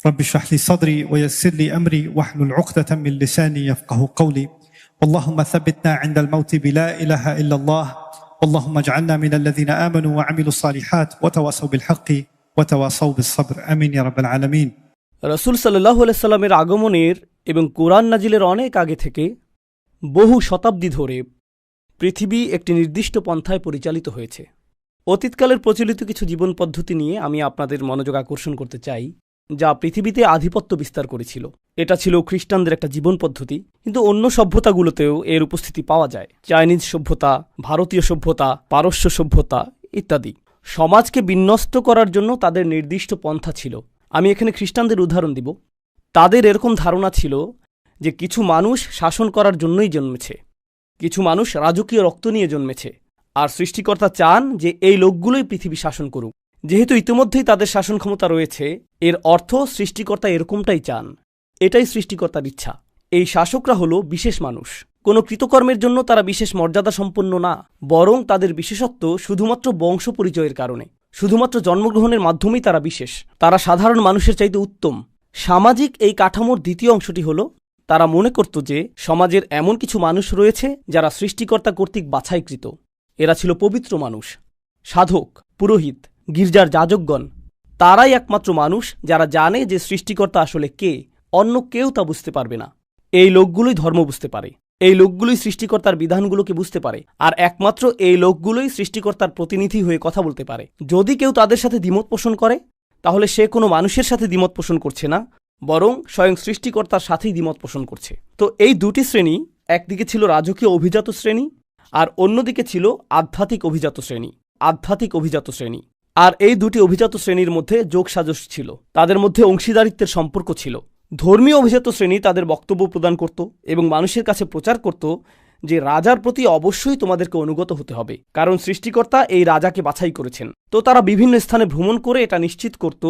رب اشرح لي صدري ويسر لي أمري واحلل عقدة من لساني يفقه قولي اللهم ثبتنا عند الموت بلا إله إلا الله اللهم اجعلنا من الذين آمنوا وعملوا الصالحات وتواصوا بالحق وتواصوا بالصبر আমিন يا رب العالمين রসুল সাল্লাহ সাল্লামের আগমনের এবং কোরআন নাজিলের অনেক আগে থেকে বহু শতাব্দী ধরে পৃথিবী একটি নির্দিষ্ট পন্থায় পরিচালিত হয়েছে অতীতকালের প্রচলিত কিছু জীবন পদ্ধতি নিয়ে আমি আপনাদের মনোযোগ আকর্ষণ করতে চাই যা পৃথিবীতে আধিপত্য বিস্তার করেছিল। এটা ছিল খ্রিস্টানদের একটা জীবন পদ্ধতি, কিন্তু অন্য সভ্যতাগুলোতেও এর উপস্থিতি পাওয়া যায়। চাইনিজ সভ্যতা, ভারতীয় সভ্যতা, পারস্য সভ্যতা ইত্যাদি। সমাজকে বিন্যস্ত করার জন্য তাদের নির্দিষ্ট পন্থা ছিল। আমি এখানে খ্রিস্টানদের উদাহরণ দিব। তাদের এরকম ধারণা ছিল যে কিছু মানুষ শাসন করার জন্যই জন্মেছে, কিছু মানুষ রাজকীয় রক্ত নিয়ে জন্মেছে, আর সৃষ্টিকর্তা চান যে এই লোকগুলোই পৃথিবী শাসন করুক। যেহেতু ইতিমধ্যেই তাদের শাসন ক্ষমতা রয়েছে, এর অর্থ সৃষ্টিকর্তা এরকমটাই চান। এটাই সৃষ্টিকর্তার ইচ্ছা। এই শাসকরা হলো বিশেষ মানুষ। কোনো কৃতকর্মের জন্য তারা বিশেষ মর্যাদা সম্পন্ন না, বরং তাদের বিশেষত্ব শুধুমাত্র বংশ পরিচয়ের কারণে। শুধুমাত্র জন্মগ্রহণের মাধ্যমেই তারা বিশেষ। তারা সাধারণ মানুষের চাইতে উত্তম। সামাজিক এই কাঠামোর দ্বিতীয় অংশটি হল, তারা মনে করত যে সমাজের এমন কিছু মানুষ রয়েছে যারা সৃষ্টিকর্তা কর্তৃক বাছাইকৃত। এরা ছিল পবিত্র মানুষ। সাধক, পুরোহিত গির্জার যাজকগণ। তারাই একমাত্র মানুষ যারা জানে যে সৃষ্টিকর্তা আসলে কে, অন্য কেউ তা বুঝতে পারবে না। এই লোকগুলোই ধর্ম বুঝতে পারে। এই লোকগুলোই সৃষ্টিকর্তার বিধানগুলোকে বুঝতে পারে। আর একমাত্র এই লোকগুলোই সৃষ্টিকর্তার প্রতিনিধি হয়ে কথা বলতে পারে। যদি কেউ তাদের সাথে দ্বিমত পোষণ করে, তাহলে সে কোনো মানুষের সাথে দ্বিমত পোষণ করছে না, বরং স্বয়ং সৃষ্টিকর্তার সাথেই দ্বিমত পোষণ করছে। তো এই দুটি শ্রেণি, একদিকে ছিল রাজকীয় অভিজাত শ্রেণি, আর অন্যদিকে ছিল আধ্যাত্মিক অভিজাত শ্রেণি। আধ্যাত্মিক অভিজাত শ্রেণি। আর এই দুটি অভিজাত শ্রেণির মধ্যে যোগসাজশ ছিল। তাদের মধ্যে অংশীদারিত্বের সম্পর্ক ছিল। ধর্মীয় অভিজাত শ্রেণি তাদের বক্তব্য প্রদান করত এবং মানুষের কাছে প্রচার করত যে রাজার প্রতি অবশ্যই তোমাদেরকে অনুগত হতে হবে, কারণ সৃষ্টিকর্তা এই রাজাকে বাছাই করেছেন। তো তারা বিভিন্ন স্থানে ভ্রমণ করে এটা নিশ্চিত করত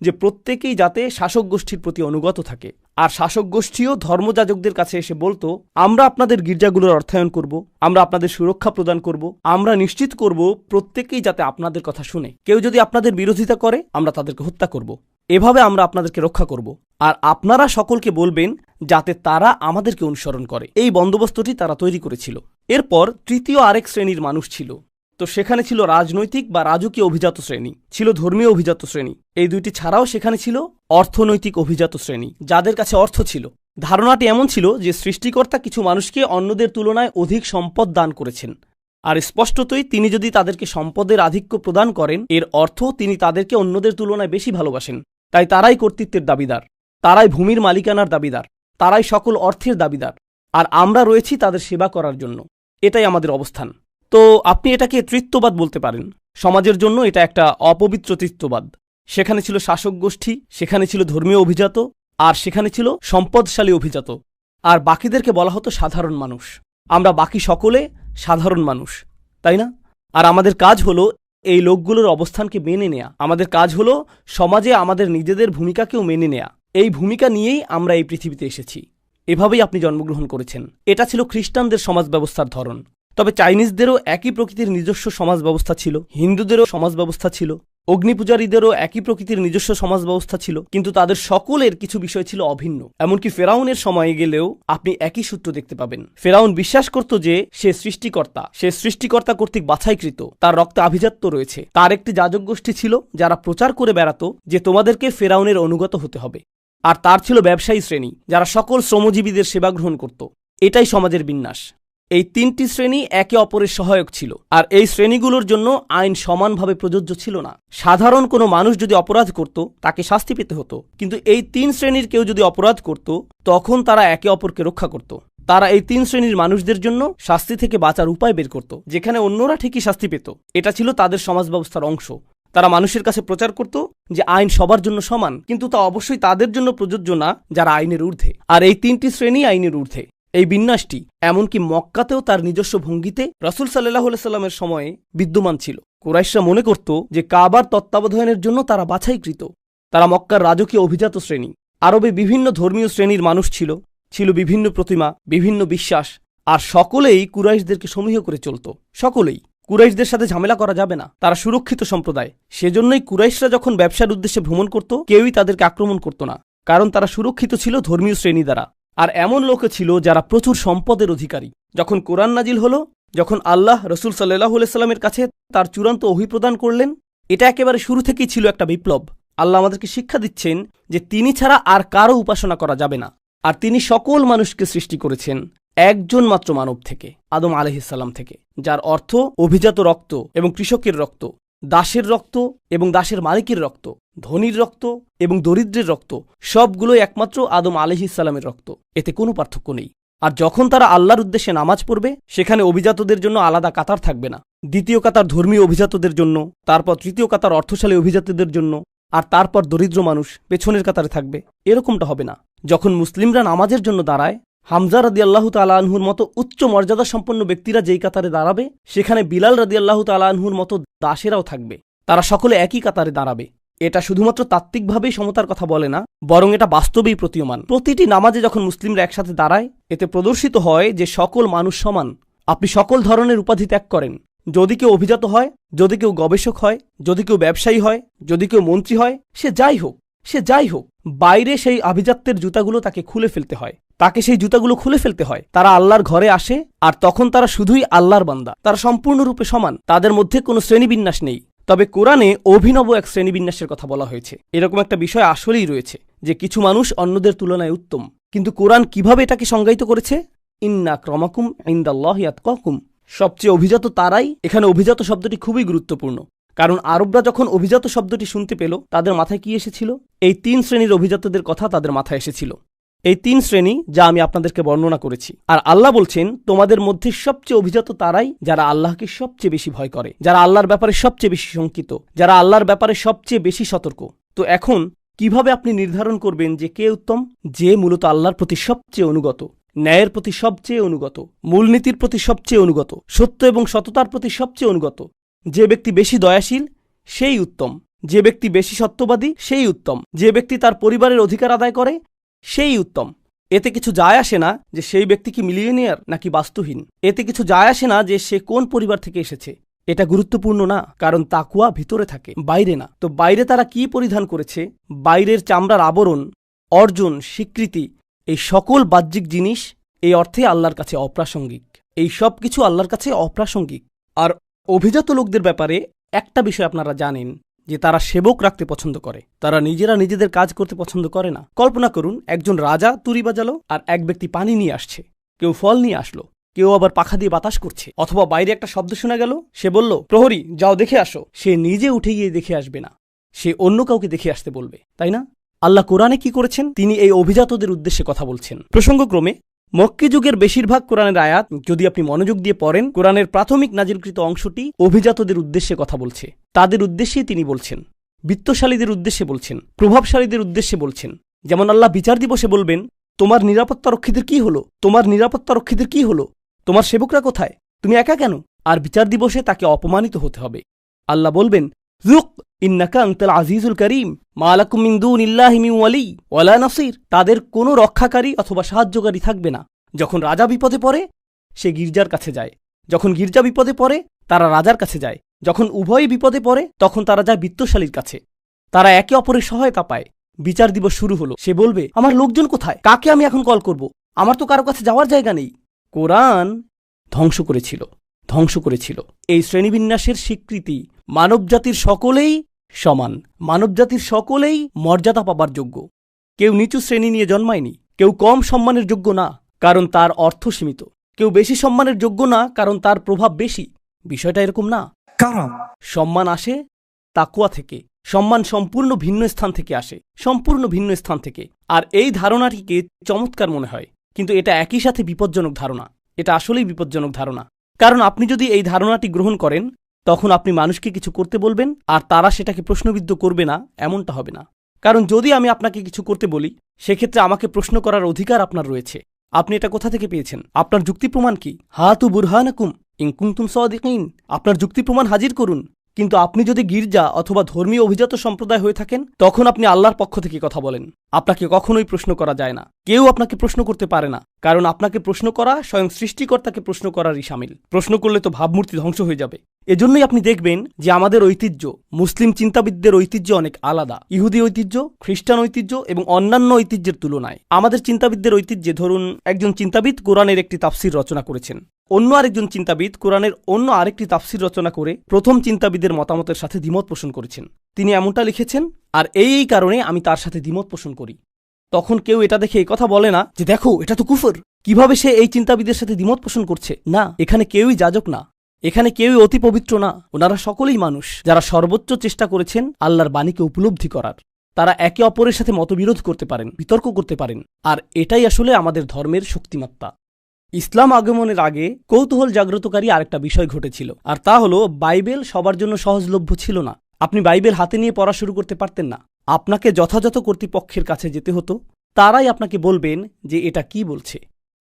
যে প্রত্যেকেই যাতে শাসক গোষ্ঠীর প্রতি অনুগত থাকে। আর শাসক গোষ্ঠীও ধর্মযাজকদের কাছে এসে বলতো, আমরা আপনাদের গির্জাগুলোর অর্থায়ন করব, আমরা আপনাদের সুরক্ষা প্রদান করব, আমরা নিশ্চিত করব প্রত্যেকেই যাতে আপনাদের কথা শুনে। কেউ যদি আপনাদের বিরোধিতা করে, আমরা তাদেরকে হত্যা করব। এভাবে আমরা আপনাদেরকে রক্ষা করব। আর আপনারা সকলকে বলবেন, যাতে তারা আমাদেরকে অনুসরণ করে। এই বন্দোবস্তটি তারা তৈরি করেছিল। এরপর তৃতীয় আরেক শ্রেণির মানুষ ছিল। তো সেখানে ছিল রাজনৈতিক বা রাজকীয় অভিজাত শ্রেণি, ছিল ধর্মীয় অভিজাত শ্রেণি। এই দুইটি ছাড়াও সেখানে ছিল অর্থনৈতিক অভিজাত শ্রেণি, যাদের কাছে অর্থ ছিল। ধারণাটি এমন ছিল যে সৃষ্টিকর্তা কিছু মানুষকে অন্যদের তুলনায় অধিক সম্পদ দান করেছেন। আর স্পষ্টতই তিনি যদি তাদেরকে সম্পদের আধিক্য প্রদান করেন, এর অর্থ তিনি তাদেরকে অন্যদের তুলনায় বেশি ভালোবাসেন। তাই তারাই কর্তৃত্বের দাবিদার, তারাই ভূমির মালিকানার দাবিদার, তারাই সকল অর্থের দাবিদার। আর আমরা রয়েছি তাদের সেবা করার জন্য। এটাই আমাদের অবস্থান। তো আপনি এটাকে তৃত্ববাদ বলতে পারেন। সমাজের জন্য এটা একটা অপবিত্র তৃত্ববাদ। সেখানে ছিল শাসক গোষ্ঠী, সেখানে ছিল ধর্মীয় অভিজাত, আর সেখানে ছিল সম্পদশালী অভিজাত। আর বাকিদেরকে বলা হতো সাধারণ মানুষ। আমরা বাকি সকলে সাধারণ মানুষ, তাই না? আর আমাদের কাজ হলো এই লোকগুলোর অবস্থানকে মেনে নেয়া। আমাদের কাজ হলো সমাজে আমাদের নিজেদের ভূমিকাকেও মেনে নেয়া। এই ভূমিকা নিয়েই আমরা এই পৃথিবীতে এসেছি। এভাবেই আপনি জন্মগ্রহণ করেছেন। এটা ছিল খ্রিস্টানদের সমাজ ব্যবস্থার ধরন। তবে চাইনিজদেরও একই প্রকৃতির নিজস্ব সমাজ ব্যবস্থা ছিল। হিন্দুদেরও সমাজ ব্যবস্থা ছিল। অগ্নিপূজারীদেরও একই প্রকৃতির নিজস্ব সমাজ ব্যবস্থা ছিল। কিন্তু তাদের সকলের কিছু বিষয় ছিল অভিন্ন। এমনকি ফেরাউনের সময়ে গেলেও আপনি একই সূত্র দেখতে পাবেন। ফেরাউন বিশ্বাস করত যে সে সৃষ্টিকর্তা সে সৃষ্টিকর্তা কর্তৃক বাছাইকৃত। তার রক্তে আভিজাত্য রয়েছে। তার একটি যাজক গোষ্ঠী ছিল যারা প্রচার করে বেড়াতো যে তোমাদেরকে ফেরাউনের অনুগত হতে হবে। আর তার ছিল ব্যবসায়ী শ্রেণি, যারা সকল শ্রমজীবীদের সেবা গ্রহণ করত। এটাই সমাজের বিন্যাস। এই তিনটি শ্রেণি একে অপরের সহায়ক ছিল, আর এই শ্রেণীগুলোর জন্য আইন সমানভাবে প্রযোজ্য ছিল না। সাধারণ কোনো মানুষ যদি অপরাধ করত, তাকে শাস্তি পেতে হতো। কিন্তু এই তিন শ্রেণির কেউ যদি অপরাধ করত, তখন তারা একে অপরকে রক্ষা করত। তারা এই তিন শ্রেণির মানুষদের জন্য শাস্তি থেকে বাঁচার উপায় বের করত, যেখানে অন্যরা ঠিকই শাস্তি পেত। এটা ছিল তাদের সমাজ ব্যবস্থার অংশ। তারা মানুষের কাছে প্রচার করত যে আইন সবার জন্য সমান, কিন্তু তা অবশ্যই তাদের জন্য প্রযোজ্য না, যারা আইনের ঊর্ধ্বে। আর এই তিনটি শ্রেণি আইনের ঊর্ধ্বে। এই বিন্যাসটি, এমনকি মক্কাতেও তার নিজস্ব ভঙ্গিতে রসুল সাল্লাহ সাল্লামের সময়ে বিদ্যমান ছিল। কুরাইশরা মনে করত যে কাবার তত্ত্বাবধানের জন্য তারা বাছাইকৃত। তারা মক্কার রাজকীয় অভিজাত শ্রেণি। আরবে বিভিন্ন ধর্মীয় শ্রেণির মানুষ ছিল। ছিল বিভিন্ন প্রতিমা, বিভিন্ন বিশ্বাস, আর সকলেই কুরাইশদেরকে সমীহ করে চলত। সকলেই। কুরাইশদের সাথে ঝামেলা করা যাবে না। তারা সুরক্ষিত সম্প্রদায়। সেজন্যই কুরাইশরা যখন ব্যবসার উদ্দেশ্যে ভ্রমণ করত, কেউই তাদেরকে আক্রমণ করত না। কারণ তারা সুরক্ষিত ছিল ধর্মীয় শ্রেণি দ্বারা। আর এমন লোকও ছিল যারা প্রচুর সম্পদের অধিকারী। যখন কোরআন নাজিল হলো, যখন আল্লাহ রসুল সাল্লাহ সাল্লামের কাছে তার চূড়ান্ত অভিপ্রদান করলেন, এটা একেবারে শুরু থেকেই ছিল একটা বিপ্লব। আল্লাহ আমাদেরকে শিক্ষা দিচ্ছেন যে তিনি ছাড়া আর কারও উপাসনা করা যাবে না। আর তিনি সকল মানুষকে সৃষ্টি করেছেন একজন মাত্র মানব থেকে, আদম আলহিসাল্লাম থেকে, যার অর্থ অভিজাত রক্ত এবং কৃষকের রক্ত। দাসের রক্ত এবং দাসের মালিকের রক্ত, ধনীর রক্ত এবং দরিদ্রের রক্ত সবগুলো একমাত্র আদম আলহিসাল্লামের রক্ত। এতে কোনো পার্থক্য নেই। আর যখন তারা আল্লাহর উদ্দেশ্যে নামাজ পড়বে, সেখানে অভিজাতদের জন্য আলাদা কাতার থাকবে না। দ্বিতীয় কাতার ধর্মীয় অভিজাতদের জন্য, তারপর তৃতীয় কাতার অর্থশালী অভিজাতদের জন্য, আর তারপর দরিদ্র মানুষ পেছনের কাতারে থাকবে। এরকমটা হবে না। যখন মুসলিমরা নামাজের জন্য দাঁড়ায় হামজা রাদি আল্লাহ তালাহুর মতো উচ্চ মর্যাদা সম্পন্ন ব্যক্তিরা যেই কাতারে দাঁড়াবে, সেখানে বিলাল রাদি আল্লাহ তালাহুর মতো দাসেরাও থাকবে। তারা সকলে একই কাতারে দাঁড়াবে। এটা শুধুমাত্র তাত্ত্বিকভাবেই সমতার কথা বলে না, বরং এটা বাস্তবেই প্রতীয়মান। প্রতিটি নামাজে যখন মুসলিমরা একসাথে দাঁড়ায়, এতে প্রদর্শিত হয় যে সকল মানুষ সমান। আপনি সকল ধরনের উপাধি ত্যাগ করেন। যদি কেউ অভিজাত হয়, যদি কেউ গবেষক হয়, যদি কেউ ব্যবসায়ী হয়, যদি কেউ মন্ত্রী হয়, সে যাই হোক, সে যাই হোক। বাইরে সেই আভিজাত্যের জুতাগুলো তাকে খুলে ফেলতে হয়। তাকে সেই জুতাগুলো খুলে ফেলতে হয়। তারা আল্লাহর ঘরে আসে আর তখন তারা শুধুই আল্লাহর বান্দা। তারা সম্পূর্ণরূপে সমান, তাদের মধ্যে কোনো শ্রেণীবিন্যাস নেই। তবে কোরআনে অভিনব এক শ্রেণীবিন্যাসের কথা বলা হয়েছে। এরকম একটা বিষয় আসলেই রয়েছে যে কিছু মানুষ অন্যদের তুলনায় উত্তম। কিন্তু কোরআন কীভাবে এটাকে সংজ্ঞায়িত করেছে? ইন্না ক্রমাকুম ইন্দাল্লাহ ইয়াতকাকুম সবচেয়ে অভিজাত তারাই এখানে অভিজাত শব্দটি খুবই গুরুত্বপূর্ণ। কারণ আরবরা যখন অভিজাত শব্দটি শুনতে পেল, তাদের মাথায় কি এসেছিল? এই তিন শ্রেণির অভিজাতদের কথা তাদের মাথায় এসেছিল। এই তিন শ্রেণি যা আমি আপনাদেরকে বর্ণনা করেছি। আর আল্লাহ বলছেন, তোমাদের মধ্যে সবচেয়ে অভিজাত তারাই যারা আল্লাহকে সবচেয়ে বেশি ভয় করে, যারা আল্লাহর ব্যাপারে সবচেয়ে বেশি শঙ্কিত, যারা আল্লাহর ব্যাপারে সবচেয়ে বেশি সতর্ক। তো এখন, কীভাবে আপনি নির্ধারণ করবেন যে কে উত্তম? যে মূলত আল্লাহর প্রতি সবচেয়ে অনুগত, ন্যায়ের প্রতি সবচেয়ে অনুগত, মূলনীতির প্রতি সবচেয়ে অনুগত, সত্য এবং সততার প্রতি সবচেয়ে অনুগত। যে ব্যক্তি বেশি দয়াশীল, সেই উত্তম। যে ব্যক্তি বেশি সত্যবাদী, সেই উত্তম। যে ব্যক্তি তার পরিবারের অধিকার আদায় করে সেই উত্তম। এতে কিছু যায় আসে না যে সেই ব্যক্তি কি মিলিয়নিয়ার নাকি বাস্তুহীন। এতে কিছু যায় আসে না যে সে কোন পরিবার থেকে এসেছে। এটা গুরুত্বপূর্ণ না, কারণ তাকুয়া ভিতরে থাকে, বাইরে না। তো বাইরে তারা কি পরিধান করেছে? বাইরের চামড়ার আবরণ, অর্জন, স্বীকৃতি, এই সকল বাহ্যিক জিনিস, এই অর্থে আল্লাহর কাছে অপ্রাসঙ্গিক। এই সব কিছু আল্লাহর কাছে অপ্রাসঙ্গিক। আর অভিজাত লোকদের ব্যাপারে একটা বিষয় আপনারা জানেন যে তারা সেবক রাখতে পছন্দ করে। তারা নিজেরা নিজেদের কাজ করতে পছন্দ করে না। কল্পনা করুন, একজন রাজা তুরি বাজালো আর এক ব্যক্তি পানি নিয়ে আসছে। কেউ ফল নিয়ে আসলো, কেউ আবার পাখা দিয়ে বাতাস করছে। অথবা বাইরে একটা শব্দ শোনা গেল, সে বলল, প্রহরী, যাও দেখে আসো। সে নিজে উঠে গিয়ে দেখে আসবে না। সে অন্য কাউকে দেখে আসতে বলবে, তাই না? আল্লাহ কোরআনে কি করেছেন? তিনি এই অভিজাতদের উদ্দেশ্যে কথা বলছেন। প্রসঙ্গক্রমে মক্কি যুগের বেশিরভাগ কোরআনের আয়াত, যদি আপনি মনোযোগ দিয়ে পড়েন, কোরআনের প্রাথমিক নাজিলকৃত অংশটি অভিজাতদের উদ্দেশ্যে কথা বলছে। তাদের উদ্দেশ্যেই তিনি বলছেন। বিত্তশালীদের উদ্দেশ্যে বলছেন। প্রভাবশালীদের উদ্দেশ্যে বলছেন। যেমন আল্লাহ বিচার দিবসে বলবেন, তোমার নিরাপত্তা রক্ষীদের কি হলো? তোমার নিরাপত্তা রক্ষীদের কি হলো? তোমার সেবকরা কোথায়? তুমি একা কেন? আর বিচার দিবসে তাকে অপমানিত হতে হবে। আল্লাহ বলবেন জুক আজিজুল করিম ওয়ালি তাদের কোনো রক্ষাকারী অথবা সাহায্যকারী থাকবে না। যখন রাজা বিপদে পড়ে, সে গির্জার কাছে যায়। যখন গির্জা বিপদে পড়ে, তারা রাজার কাছে যায়। যখন উভয়ই বিপদে পড়ে, তখন তারা যায় বিত্তশালীর কাছে। তারা একে অপরের সহায়তা পায়। বিচার দিবস শুরু হলো। সে বলবে, আমার লোকজন কোথায়? কাকে আমি এখন কল করব? আমার তো কারও কাছে যাওয়ার জায়গা নেই। কোরআন ধ্বংস করেছিল। ধ্বংস করেছিল। এই শ্রেণীবিন্যাসের স্বীকৃতি মানবজাতির সকলেই সমান। মানবজাতির সকলেই মর্যাদা পাবার যোগ্য। কেউ নিচু শ্রেণি নিয়ে জন্মায়নি কেউ কম সম্মানের যোগ্য না কারণ তার অর্থ সীমিত। কেউ বেশি সম্মানের যোগ্য না কারণ তার প্রভাব বেশি। বিষয়টা এরকম না। কারণ সম্মান আসে তাকুয়া থেকে। সম্মান সম্পূর্ণ ভিন্ন স্থান থেকে আসে সম্পূর্ণ ভিন্ন স্থান থেকে। আর এই ধারণাটিকে চমৎকার মনে হয়। কিন্তু এটা একই সাথে বিপজ্জনক ধারণা। এটা আসলেই বিপজ্জনক ধারণা। কারণ আপনি যদি এই ধারণাটি গ্রহণ করেন তখন আপনি মানুষকে কিছু করতে বলবেন, আর তারা সেটাকে প্রশ্নবিদ্ধ করবে না, এমনটা হবে না। কারণ যদি আমি আপনাকে কিছু করতে বলি, সেক্ষেত্রে আমাকে প্রশ্ন করার অধিকার আপনার রয়েছে। আপনি এটা কোথা থেকে পেয়েছেন? আপনার যুক্তি প্রমাণ কি? হাতু বুরহানাকুম ইনকুন্তুম সদিকিন। আপনার যুক্তি প্রমাণ হাজির করুন। কিন্তু আপনি যদি গির্জা অথবা ধর্মীয় অভিজাত সম্প্রদায় হয়ে থাকেন, তখন আপনি আল্লাহর পক্ষ থেকে কথা বলেন। আপনাকে কখনোই প্রশ্ন করা যায় না। কেউ আপনাকে প্রশ্ন করতে পারে না, কারণ আপনাকে প্রশ্ন করা স্বয়ং সৃষ্টিকর্তাকে প্রশ্ন করারই সামিল। প্রশ্ন করলে তো ভাবমূর্তি ধ্বংস হয়ে যাবে। এজন্যই আপনি দেখবেন যে আমাদের ঐতিহ্য, মুসলিম চিন্তাবিদদের ঐতিহ্য অনেক আলাদা। ইহুদি ঐতিহ্য, খ্রিস্টান ঐতিহ্য এবং অন্যান্য ঐতিহ্যের তুলনায়। আমাদের চিন্তাবিদদের ঐতিহ্যে ধরুন, একজন চিন্তাবিদ কোরআনের একটি তাফসির রচনা করেছেন। অন্য আরেকজন চিন্তাবিদ কোরআনের অন্য আরেকটি তাফসির রচনা করে প্রথম চিন্তাবিদের মতামতের সাথে দ্বিমত পোষণ করেছেন। তিনি এমনটা লিখেছেন, আর এই এই কারণে আমি তার সাথে দ্বিমত পোষণ করি। তখন কেউ এটা দেখে কথা বলে না যে, দেখো, এটা তো কুফর। কীভাবে সে এই চিন্তাবিদের সাথে দ্বিমত পোষণ করছে? না, এখানে কেউই যাজক না। এখানে কেউই অতি পবিত্র না। ওনারা সকলেই মানুষ, যারা সর্বোচ্চ চেষ্টা করেছেন আল্লাহর বাণীকে উপলব্ধি করার। তারা একে অপরের সাথে মতবিরোধ করতে পারেন, বিতর্ক করতে পারেন, আর এটাই আসলে আমাদের ধর্মের শক্তিমাত্রা ইসলাম আগমনের আগে কৌতূহল জাগ্রতকারী আরেকটা বিষয় ঘটেছিল, আর তা হলো, বাইবেল সবার জন্য সহজলভ্য ছিল না। আপনি বাইবেল হাতে নিয়ে পড়া শুরু করতে পারতেন না। আপনাকে যথাযথ কর্তৃপক্ষের কাছে যেতে হতো, তারাই আপনাকে বলবেন যে এটা কি বলছে।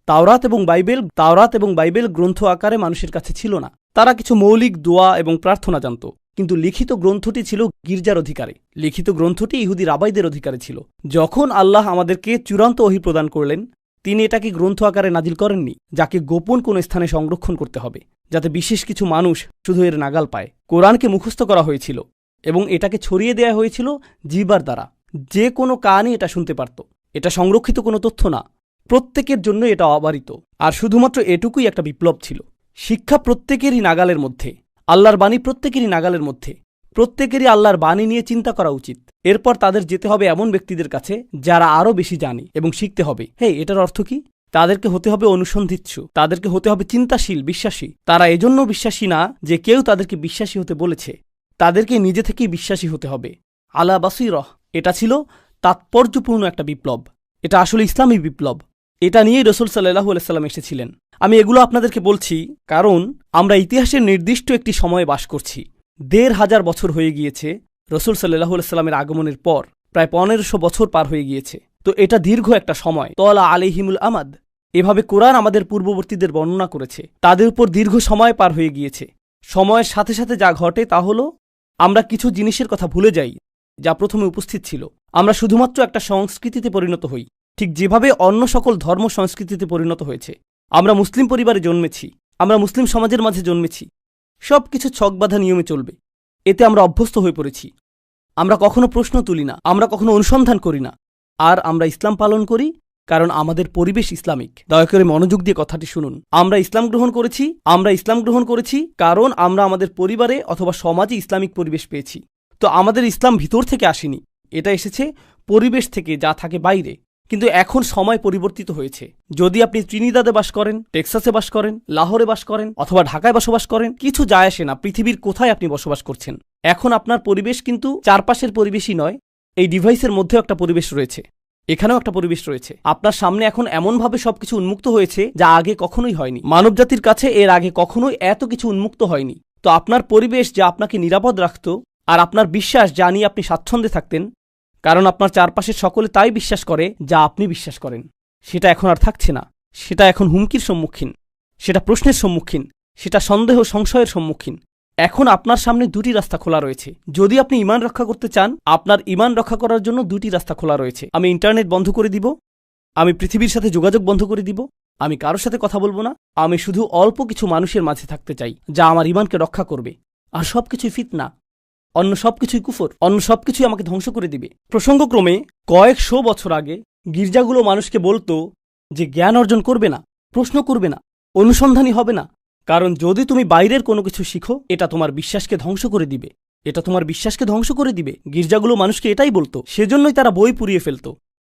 তাওরাত এবং বাইবেল, তাওরাত এবং বাইবেল গ্রন্থ আকারে মানুষের কাছে ছিল না। তারা কিছু মৌলিক দোয়া এবং প্রার্থনা জানত, কিন্তু লিখিত গ্রন্থটি ছিল গির্জার অধিকারে। লিখিত গ্রন্থটি ইহুদি রাবাইদের অধিকারে ছিল। যখন আল্লাহ আমাদেরকে চূড়ান্ত অহি প্রদান করলেন, তিনি এটাকে গ্রন্থ আকারে নাজিল করেননি, যাকে গোপন কোনো স্থানে সংরক্ষণ করতে হবে, যাতে বিশেষ কিছু মানুষ শুধু এর নাগাল পায়। কোরআনকে মুখস্থ করা হয়েছিল এবং এটাকে ছড়িয়ে দেয়া হয়েছিল জিবার দ্বারা। যে কোনো কানই এটা শুনতে পারত। এটা সংরক্ষিত কোনো তথ্য না। প্রত্যেকের জন্য এটা অবারিত। আর শুধুমাত্র এটুকুই একটা বিপ্লব ছিল। শিক্ষা প্রত্যেকেরই নাগালের মধ্যে, আল্লাহর বাণী প্রত্যেকেরই নাগালের মধ্যে। প্রত্যেকেরই আল্লাহর বাণী নিয়ে চিন্তা করা উচিত। এরপর তাদের যেতে হবে এমন ব্যক্তিদের কাছে যারা আরও বেশি জানে এবং শিখতে হবে। হে এটার অর্থ কি? তাদেরকে হতে হবে অনুসন্ধিৎসু, তাদেরকে হতে হবে চিন্তাশীল, বিশ্বাসী। তারা এজন্য বিশ্বাসী না যে কেউ তাদেরকে বিশ্বাসী হতে বলেছে। তাদেরকে নিজে থেকেই বিশ্বাসী হতে হবে। আলা বাসুই রহ এটা ছিল তাৎপর্যপূর্ণ একটা বিপ্লব। এটা আসলে ইসলামী বিপ্লব। এটা নিয়েই রসুল সাল্লাহু আলাইসাল্লাম এসেছিলেন। আমি এগুলো আপনাদেরকে বলছি কারণ আমরা ইতিহাসের নির্দিষ্ট একটি সময়ে বাস করছি। দেড় হাজার বছর হয়ে গিয়েছে রসুল সাল্লাহু আলাইস্লামের আগমনের পর, প্রায় পনেরোশো বছর পার হয়ে গিয়েছে। তো এটা দীর্ঘ একটা সময়। তলা আলিহিমুল আমাদ। এভাবে কোরআন আমাদের পূর্ববর্তীদের বর্ণনা করেছে। তাদের উপর দীর্ঘ সময় পার হয়ে গিয়েছে। সময়ের সাথে সাথে যা ঘটে তা হলো, আমরা কিছু জিনিসের কথা ভুলে যাই, যা প্রথমে উপস্থিত ছিল। আমরা শুধুমাত্র একটা সংস্কৃতিতে পরিণত হই। ঠিক যেভাবে অন্য সকল ধর্ম সংস্কৃতিতে পরিণত হয়েছে। আমরা মুসলিম পরিবারে জন্মেছি, আমরা মুসলিম সমাজের মাঝে জন্মেছি। সব কিছু ছকবাধা নিয়মে চলবে। এতে আমরা অভ্যস্ত হয়ে পড়েছি। আমরা কখনো প্রশ্ন তুলি না, আমরা কখনো অনুসন্ধান করি না। আর আমরা ইসলাম পালন করি কারণ আমাদের পরিবেশ ইসলামিক। দয়া করে মনোযোগ দিয়ে কথাটি শুনুন। আমরা ইসলাম গ্রহণ করেছি, আমরা ইসলাম গ্রহণ করেছি কারণ আমরা আমাদের পরিবারে অথবা সমাজে ইসলামিক পরিবেশ পেয়েছি। তো আমাদের ইসলাম ভিতর থেকে আসেনি। এটা এসেছে পরিবেশ থেকে যা থাকে বাইরে। কিন্তু এখন সময় পরিবর্তিত হয়েছে। যদি আপনি ত্রিনিদাদে বাস করেন, টেক্সাসে বাস করেন, লাহোরে বাস করেন, অথবা ঢাকায় বসবাস করেন, কিছু যায় আসে না, পৃথিবীর কোথায় আপনি বসবাস করছেন? এখন আপনার পরিবেশ কিন্তু চারপাশের পরিবেশই নয়, এই ডিভাইসের মধ্যেও একটা পরিবেশ রয়েছে। এখানেও একটা পরিবেশ রয়েছে। আপনার সামনে এখন এমনভাবে সবকিছু উন্মুক্ত হয়েছে যা আগে কখনোই হয়নি। মানবজাতির কাছে এর আগে কখনোই এত কিছু উন্মুক্ত হয়নি। তো আপনার পরিবেশ যা আপনাকে নিরাপদ রাখত, আর আপনার বিশ্বাস যা নিয়ে আপনি স্বাচ্ছন্দ্যে থাকতেন কারণ আপনার চারপাশের সকলে তাই বিশ্বাস করে যা আপনি বিশ্বাস করেন। সেটা এখন আর থাকছে না। সেটা এখন হুমকির সম্মুখীন। সেটা প্রশ্নের সম্মুখীন। সেটা সন্দেহ সংশয়ের সম্মুখীন। এখন আপনার সামনে দুটি রাস্তা খোলা রয়েছে। যদি আপনি ইমান রক্ষা করতে চান, আপনার ইমান রক্ষা করার জন্য দুটি রাস্তা খোলা রয়েছে। আমি ইন্টারনেট বন্ধ করে দিব, আমি পৃথিবীর সাথে যোগাযোগ বন্ধ করে দিব, আমি কারোর সাথে কথা বলব না, আমি শুধু অল্প কিছু মানুষের মাঝে থাকতে চাই, যা আমার ইমানকে রক্ষা করবে। আর সব সবকিছুই ফিতনা। অন্য সবকিছুই কুফর, অন্য সবকিছুই আমাকে ধ্বংস করে দিবে। প্রসঙ্গক্রমে, কয়েকশো বছর আগে গির্জাগুলো মানুষকে বলতো যে জ্ঞান অর্জন করবে না, প্রশ্ন করবে না অনুসন্ধানী হবে না। কারণ যদি তুমি বাইরের কোনো কিছু শিখো, এটা তোমার বিশ্বাসকে ধ্বংস করে দিবে। এটা তোমার বিশ্বাসকে ধ্বংস করে দিবে। গির্জাগুলো মানুষকে এটাই বলতো। সেজন্যই তারা বই পুড়িয়ে ফেলতো।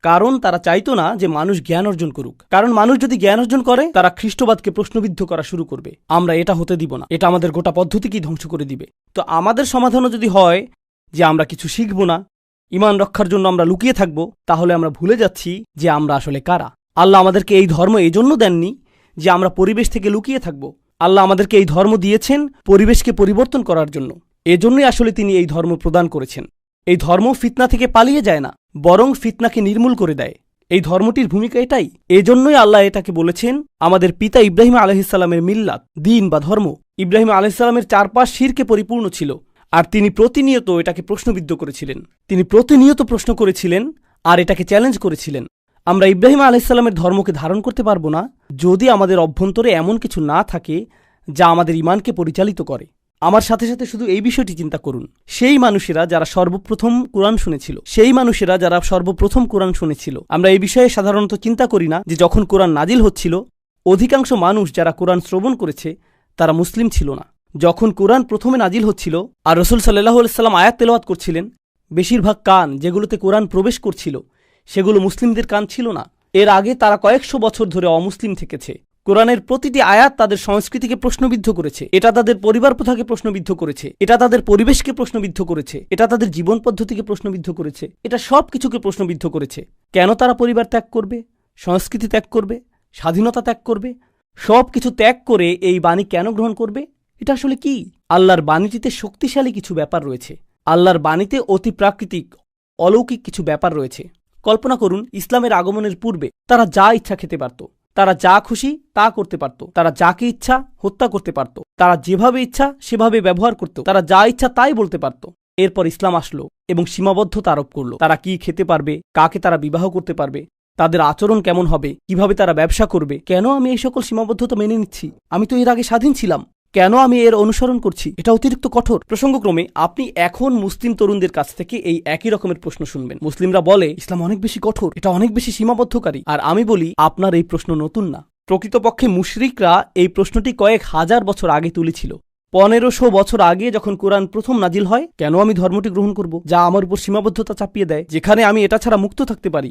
কারণ তারা চাইতো না যে মানুষ জ্ঞান অর্জন করুক। কারণ মানুষ যদি জ্ঞান অর্জন করে, তারা খ্রিস্টবাদকে প্রশ্নবিদ্ধ করা শুরু করবে। আমরা এটা হতে দিব না। এটা আমাদের গোটা পদ্ধতিকেই ধ্বংস করে দিবে। তো আমাদের সমাধানও যদি হয় যে আমরা কিছু শিখব না, ইমান রক্ষার জন্য আমরা লুকিয়ে থাকব, তাহলে আমরা ভুলে যাচ্ছি যে আমরা আসলে কারা। আল্লাহ আমাদেরকে এই ধর্ম এই জন্য দেননি যে আমরা পরিবেশ থেকে লুকিয়ে থাকব। আল্লাহ আমাদেরকে এই ধর্ম দিয়েছেন পরিবেশকে পরিবর্তন করার জন্য। এজন্যই আসলে তিনি এই ধর্ম প্রদান করেছেন। এই ধর্ম ফিতনা থেকে পালিয়ে যায় না, বরং ফিতনাকে নির্মূল করে দেয়। এই ধর্মটির ভূমিকা এটাই। এজন্যই আল্লাহ এটাকে বলেছেন, আমাদের পিতা ইব্রাহিম আলহিসাল্লামের মিল্লাত, দিন বা ধর্ম। ইব্রাহিম আলহিসাল্লামের চারপাশ শিরকে পরিপূর্ণ ছিল, আর তিনি প্রতিনিয়ত এটাকে প্রশ্নবিদ্ধ করেছিলেন। তিনি প্রতিনিয়ত প্রশ্ন করেছিলেন, আর এটাকে চ্যালেঞ্জ করেছিলেন। আমরা ইব্রাহিম আলাইসাল্লামের ধর্মকে ধারণ করতে পারব না, যদি আমাদের অভ্যন্তরে এমন কিছু না থাকে, যা আমাদের ইমানকে পরিচালিত করে। আমার সাথে সাথে শুধু এই বিষয়টি চিন্তা করুন। সেই মানুষেরা যারা সর্বপ্রথম কোরআন শুনেছিল, সেই মানুষেরা যারা সর্বপ্রথম কোরআন শুনেছিল, আমরা এই বিষয়ে সাধারণত চিন্তা করি না যে যখন কোরআন নাজিল হচ্ছিল, অধিকাংশ মানুষ যারা কোরআন শ্রবণ করেছে, তারা মুসলিম ছিল না। যখন কোরআন প্রথমে নাজিল হচ্ছিল আর রসুল সাল্লাহ সাল্লাম আয়াত তেলাওয়াত করছিলেন, বেশিরভাগ কান যেগুলোতে কোরআন প্রবেশ করছিল, সেগুলো মুসলিমদের কান ছিল না। এর আগে তারা কয়েকশো বছর ধরে অমুসলিম থেকেছে। কোরআনের প্রতিটি আয়াত তাদের সংস্কৃতিকে প্রশ্নবিদ্ধ করেছে। এটা তাদের পরিবার প্রথাকে প্রশ্নবিদ্ধ করেছে। এটা তাদের পরিবেশকে প্রশ্নবিদ্ধ করেছে। এটা তাদের জীবন পদ্ধতিকে প্রশ্নবিদ্ধ করেছে। এটা সব কিছুকে প্রশ্নবিদ্ধ করেছে। কেন তারা পরিবার ত্যাগ করবে? সংস্কৃতি ত্যাগ করবে? স্বাধীনতা ত্যাগ করবে? সব কিছু ত্যাগ করে এই বাণী কেন গ্রহণ করবে? এটা আসলে কি? আল্লাহর বাণীটিতে শক্তিশালী কিছু ব্যাপার রয়েছে। আল্লাহর বাণীতে অতি প্রাকৃতিক, অলৌকিক কিছু ব্যাপার রয়েছে। কল্পনা করুন, ইসলামের আগমনের পূর্বে তারা যা ইচ্ছা খেতে পারত। তারা যা খুশি তা করতে পারত। তারা যাকে ইচ্ছা হত্যা করতে পারত। তারা যেভাবে ইচ্ছা সেভাবে ব্যবহার করত। তারা যা ইচ্ছা তাই বলতে পারত। এরপর ইসলাম আসলো এবং সীমাবদ্ধতা আরোপ করল। তারা কি খেতে পারবে? কাকে তারা বিবাহ করতে পারবে? তাদের আচরণ কেমন হবে? কীভাবে তারা ব্যবসা করবে? কেন আমি এই সকল সীমাবদ্ধতা মেনে নিচ্ছি? আমি তো এর আগে স্বাধীন ছিলাম। কেন আমি এর অনুসরণ করছি? এটা অতিরিক্ত কঠোর। প্রসঙ্গক্রমে আপনি এখন মুসলিম তরুণদের কাছ থেকে এই একই রকমের প্রশ্ন শুনবেন। মুসলিমরা বলে ইসলাম অনেক বেশি কঠোর এটা অনেক বেশি সীমাবদ্ধকারী। আর আমি বলি আপনার এই প্রশ্ন নতুন না। প্রকৃতপক্ষে মুশরিকরা এই প্রশ্নটি কয়েক হাজার বছর আগে তুলেছিল। পনেরোশো বছর আগে যখন কোরআন প্রথম নাজিল হয় কেন আমি ধর্মটি গ্রহণ করব? যা আমার উপর সীমাবদ্ধতা চাপিয়ে দেয় যেখানে আমি এটা ছাড়া মুক্ত থাকতে পারি।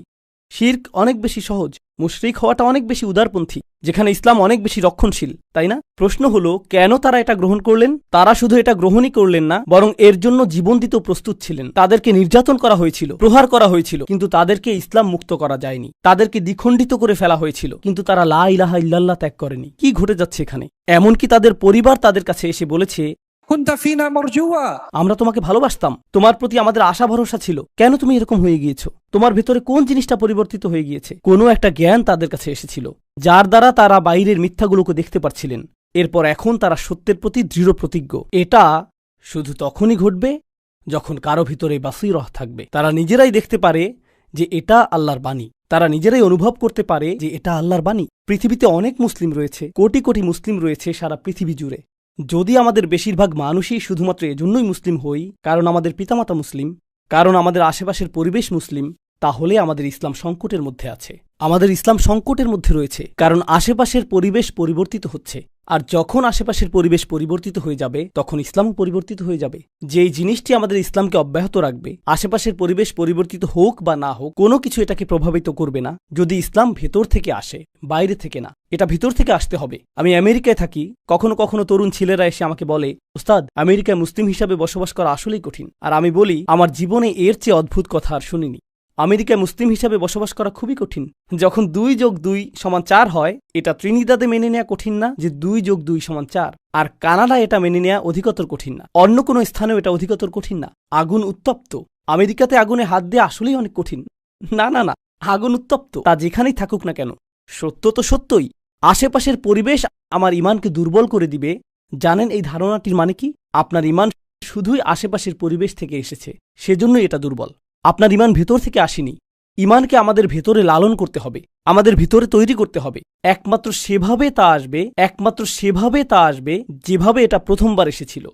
শির্ক অনেক বেশি সহজ মুশরিক হওয়াটা অনেক বেশি উদারপন্থী যেখানে ইসলাম অনেক বেশি রক্ষণশীল তাই না? প্রশ্ন হল কেন তারা এটা গ্রহণ করলেন? তারা শুধু এটা গ্রহণই করলেন না বরং এর জন্য জীবন দিতেও প্রস্তুত ছিলেন। তাদেরকে নির্যাতন করা হয়েছিল প্রহার করা হয়েছিল কিন্তু তাদেরকে ইসলাম মুক্ত করা যায়নি। তাদেরকে দ্বিখণ্ডিত করে ফেলা হয়েছিল কিন্তু তারা লা ইলাহা ইল্লাল্লাহ ত্যাগ করেনি। কি ঘটে যাচ্ছে এখানে? এমনকি তাদের পরিবার তাদের কাছে এসে বলেছে আমরা তোমাকে ভালোবাসতাম তোমার প্রতি আমাদের আশা ভরসা ছিল কেন তুমি এরকম হয়ে গিয়েছো? তোমার ভেতরে কোন জিনিসটা পরিবর্তিত হয়ে গিয়েছে? কোনো একটা জ্ঞান তাদের কাছে এসেছিল, যার দ্বারা তারা বাইরের মিথ্যাগুলোকে দেখতে পারছিলেন। এরপর এখন তারা সত্যের প্রতি দৃঢ় প্রতিজ্ঞ। এটা শুধু তখনই ঘটবে যখন কারও ভিতরে বাসিরহ থাকবে। তারা নিজেরাই দেখতে পারে যে এটা আল্লাহর বাণী। তারা নিজেরাই অনুভব করতে পারে যে এটা আল্লাহর বাণী। পৃথিবীতে অনেক মুসলিম রয়েছে, কোটি কোটি মুসলিম রয়েছে সারা পৃথিবী জুড়ে। যদি আমাদের বেশিরভাগ মানুষই শুধুমাত্র এজন্যই মুসলিম হই, কারণ আমাদের পিতামাতা মুসলিম কারণ আমাদের আশেপাশের পরিবেশ মুসলিম। তাহলে আমাদের ইসলাম সংকটের মধ্যে আছে। আমাদের ইসলাম সংকটের মধ্যে রয়েছে, কারণ আশেপাশের পরিবেশ পরিবর্তিত হচ্ছে। আর যখন আশেপাশের পরিবেশ পরিবর্তিত হয়ে যাবে, তখন ইসলামও পরিবর্তিত হয়ে যাবে। যেই জিনিসটি আমাদের ইসলামকে অব্যাহত রাখবে, আশেপাশের পরিবেশ পরিবর্তিত হোক বা না হোক, কোনো কিছু এটাকে প্রভাবিত করবে না। যদি ইসলাম ভেতর থেকে আসে, বাইরে থেকে না, এটা ভিতর থেকে আসতে হবে। আমি আমেরিকায় থাকি, কখনো কখনো তরুণ ছেলেরা এসে আমাকে বলে, ওস্তাদ, আমেরিকায় মুসলিম হিসাবে বসবাস করা আসলেই কঠিন। আর আমি বলি, আমার জীবনে এর চেয়ে অদ্ভুত কথা আর শুনিনি। আমেরিকায় মুসলিম হিসাবে বসবাস করা খুবই কঠিন। যখন দুই যোগ দুই সমান চার হয়, এটা ত্রিনিদাদে মেনে নেওয়া কঠিন না যে দুই যোগ দুই সমান চার। আর কানাডা এটা মেনে নেওয়া অধিকতর কঠিন না। অন্য কোনো স্থানেও এটা অধিকতর কঠিন না। আগুন উত্তপ্ত। আমেরিকাতে আগুনে হাত দেওয়া আসলেই অনেক কঠিন। না না না, আগুন উত্তপ্ত। তা যেখানেই থাকুক না কেন। সত্য তো সত্যই। আশেপাশের পরিবেশ আমার ইমানকে দুর্বল করে দিবে। জানেন এই ধারণাটির মানে কি? আপনার ইমান শুধুই আশেপাশের পরিবেশ থেকে এসেছে। সেজন্যই এটা দুর্বল। আপনার ইমান ভেতর থেকে আসেনি। ইমানকে আমাদের ভেতরে লালন করতে হবে আমাদের ভিতরে তৈরি করতে হবে। একমাত্র সেভাবে তা আসবে একমাত্র সেভাবে তা আসবে যেভাবে এটা প্রথমবার এসেছিল।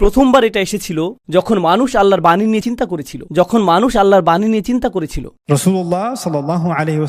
প্রথমবার এটা এসেছিল যখন মানুষ আল্লাহর বাণী নিয়ে চিন্তা করেছিল যখন মানুষ আল্লাহর বাণী নিয়ে চিন্তা করেছিল। রসুল্লাহ সাল্লাহ আলহি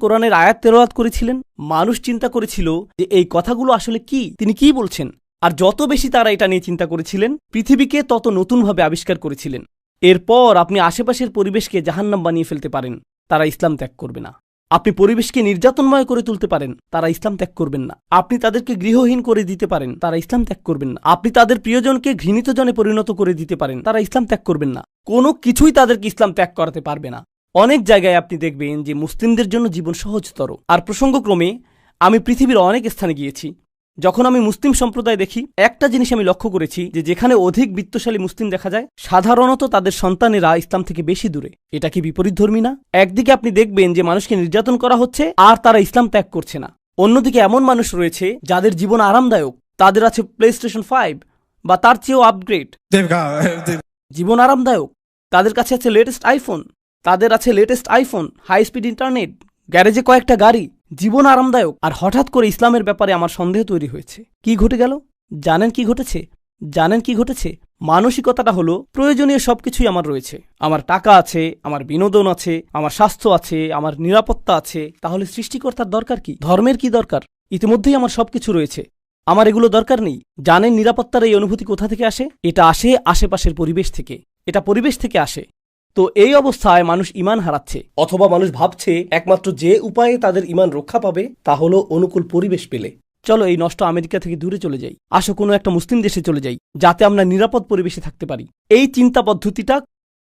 কোরআনের আয়াত তেলাওয়াত করেছিলেন মানুষ চিন্তা করেছিল যে এই কথাগুলো আসলে কি তিনি কি বলছেন? আর যত বেশি তারা এটা নিয়ে চিন্তা করেছিলেন পৃথিবীকে তত নতুনভাবে আবিষ্কার করেছিলেন। এরপর আপনি আশেপাশের পরিবেশকে জাহান্নাম বানিয়ে ফেলতে পারেন, তারা ইসলাম ত্যাগ করবে না। আপনি পরিবেশকে নির্যাতনময় করে তুলতে পারেন, তারা ইসলাম ত্যাগ করবেন না। আপনি তাদেরকে গৃহহীন করে দিতে পারেন, তারা ইসলাম ত্যাগ করবেন না। আপনি তাদের প্রিয়জনকে ঘৃণিত জনে পরিণত করে দিতে পারেন, তারা ইসলাম ত্যাগ করবেন না। কোনো কিছুই তাদেরকে ইসলাম ত্যাগ করাতে পারবে না। অনেক জায়গায় আপনি দেখবেন যে মুসলিমদের জন্য জীবন সহজতর। আর প্রসঙ্গক্রমে, আমি পৃথিবীর অনেক স্থানে গিয়েছি। যখন আমি মুসলিম সম্প্রদায় দেখি একটা জিনিস আমি লক্ষ্য করেছি যে যেখানে অধিক বিত্তশালী মুসলিম দেখা যায় সাধারণত তাদের সন্তানেরা ইসলাম থেকে বেশি দূরে। এটা কি বিপরীত ধর্মী না? একদিকে আপনি দেখবেন যে মানুষকে নির্যাতন করা হচ্ছে আর তারা ইসলাম ত্যাগ করছে না। অন্যদিকে এমন মানুষ রয়েছে যাদের জীবন আরামদায়ক। তাদের আছে প্লে স্টেশন ফাইভ বা তার চেয়েও আপগ্রেড জীবন আরামদায়ক। তাদের কাছে আছে লেটেস্ট আইফোন তাদের আছে latest iPhone high speed internet গ্যারেজে কয়েকটা গাড়ি। জীবন আরামদায়ক আর হঠাৎ করে ইসলামের ব্যাপারে আমার সন্দেহ তৈরি হয়েছে। কি ঘটে গেল? জানেন কি ঘটেছে? জানেন কি ঘটেছে? মানসিকতাটা হলো, প্রয়োজনীয় সবকিছুই আমার রয়েছে। আমার টাকা আছে, আমার বিনোদন আছে, আমার স্বাস্থ্য আছে, আমার নিরাপত্তা আছে। তাহলে সৃষ্টিকর্তার দরকার কি? ধর্মের কি দরকার? ইতিমধ্যেই আমার সবকিছু রয়েছে। আমার এগুলো দরকার নেই। জানেন নিরাপত্তার এই অনুভূতি কোথা থেকে আসে? এটা আসে আশেপাশের পরিবেশ থেকে। এটা পরিবেশ থেকে আসে। তো এই অবস্থায় মানুষ ইমান হারাচ্ছে। অথবা মানুষ ভাবছে, একমাত্র যে উপায়ে তাদের ইমান রক্ষা পাবে, তা হলো অনুকূল পরিবেশ পেলে। চলো এই নষ্ট আমেরিকা থেকে দূরে চলে যাই। আসো কোনো একটা মুসলিম দেশে চলে যাই, যাতে আমরা নিরাপদ পরিবেশে থাকতে পারি। এই চিন্তা পদ্ধতিটা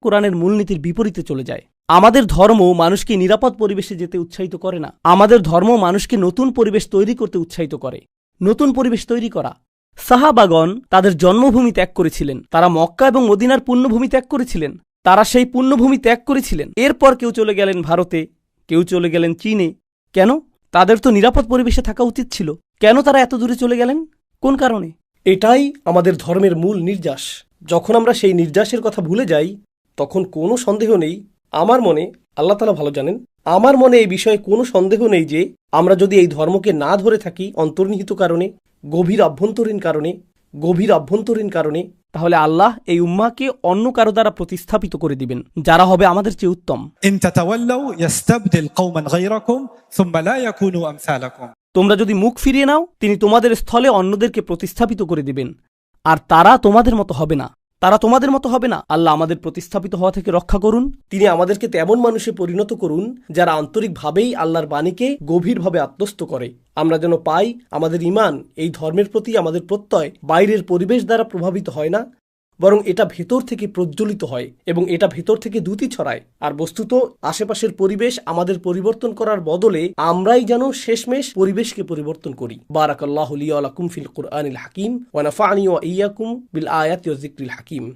কোরআনের মূলনীতির বিপরীতে চলে যায়। আমাদের ধর্ম মানুষকে নিরাপদ পরিবেশে যেতে উৎসাহিত করে না। আমাদের ধর্ম মানুষকে নতুন পরিবেশ তৈরি করতে উৎসাহিত করে। নতুন পরিবেশ তৈরি করা। সাহাবাগন তাদের জন্মভূমি ত্যাগ করেছিলেন। তারা মক্কা এবং মদিনার পুণ্যভূমি ত্যাগ করেছিলেন। তারা সেই পুণ্যভূমি ত্যাগ করেছিলেন। এরপর কেউ চলে গেলেন ভারতে, কেউ চলে গেলেন চীনে। কেন? তাদের তো নিরাপদ পরিবেশে থাকা উচিত ছিল। কেন তারা এত দূরে চলে গেলেন? কোন কারণে? এটাই আমাদের ধর্মের মূল নির্যাস। যখন আমরা সেই নির্যাসের কথা ভুলে যাই, তখন কোনো সন্দেহ নেই। আমার মনে, আল্লাহ তালা ভালো জানেন, আমার মনে এই বিষয়ে কোনো সন্দেহ নেই যে আমরা যদি এই ধর্মকে না ধরে থাকি অন্তর্নিহিত কারণে, গভীর আভ্যন্তরীণ কারণে গভীর অভ্যন্তরীণ কারণে তাহলে আল্লাহ এই উম্মাকে অন্য কারও দ্বারা প্রতিস্থাপিত করে দিবেন যারা হবে আমাদের চেয়ে উত্তম। তোমরা যদি মুখ ফিরিয়ে নাও তিনি তোমাদের স্থলে অন্যদেরকে প্রতিস্থাপিত করে দিবেন আর তারা তোমাদের মতো হবে না। তারা তোমাদের মতো হবে না। আল্লাহ আমাদের প্রতিস্থাপিত হওয়া থেকে রক্ষা করুন। তিনি আমাদেরকে তেমন মানুষে পরিণত করুন, যারা আন্তরিকভাবেই আল্লাহর বাণীকে গভীরভাবে আত্মস্থ করে। আমরা যেন পাই, আমাদের ইমান এই ধর্মের প্রতি আমাদের প্রত্যয় বাইরের পরিবেশ দ্বারা প্রভাবিত হয় না। বরং এটা ভেতর থেকে প্রজ্বলিত হয় এবং এটা ভেতর থেকে দ্যুতি ছড়ায়। আর বস্তুত, আশেপাশের পরিবেশ আমাদের পরিবর্তন করার বদলে আমরাই যেন শেষমেশ পরিবেশকে পরিবর্তন করি। বারাকাল্লাহ লিয়া ফিল কুরআনিল হাকিম ওয়ানাফা আনি ওয়া ইয়াকুম বিল আয়াত হাকিম।